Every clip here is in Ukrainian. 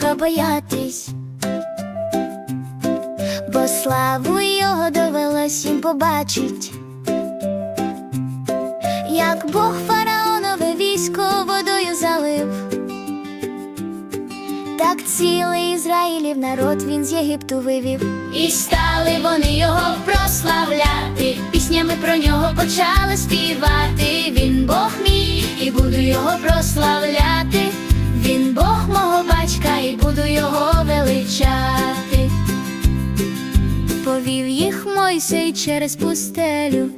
Бога боятись, бо славу його довелось їм побачить, як Бог фараонове військо водою залив, так цілий Ізраїлів народ він з Єгипту вивів. І стали вони його прославляти, піснями про нього почали співати. Він Бог мій, і буду його прославляти. Їх Мойсей через пустелю,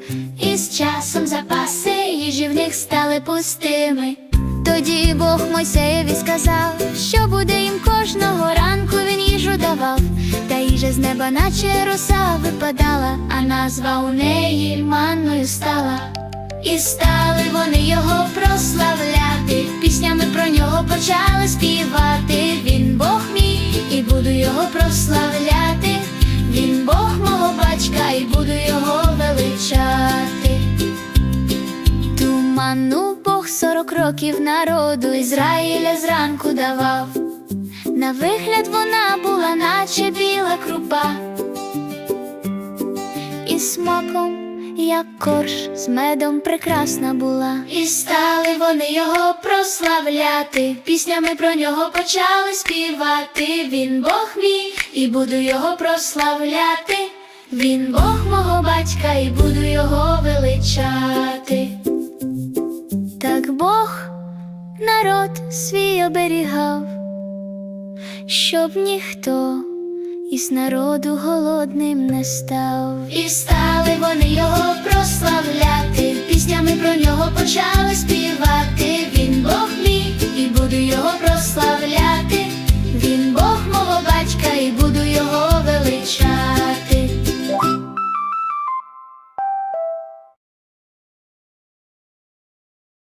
і з часом запаси їжі в них стали пустими. Тоді Бог Мойсеєві сказав, що буде їм кожного ранку він їжу давав, та їжа з неба, наче роса випадала, а назва у неї манною стала. І стали вони його прославляти, піснями про нього почали співати. Він Бог мій, і буду його прославляти. Він Бог мого батька, і буду його величати. Туману Бог сорок років народу Ізраїля зранку давав. На вигляд вона була, наче біла крупа, і смаком, як корж, з медом прекрасна була. І стали вони його прославляти, піснями про нього почали співати. Він Бог мій, і буду його прославляти, він Бог мого батька, і буду його величати. Так Бог народ свій оберігав, щоб ніхто із народу голодним не став. І стали вони його прославляти, піснями про нього почали співати. Він Бог мій, і буду його прославляти.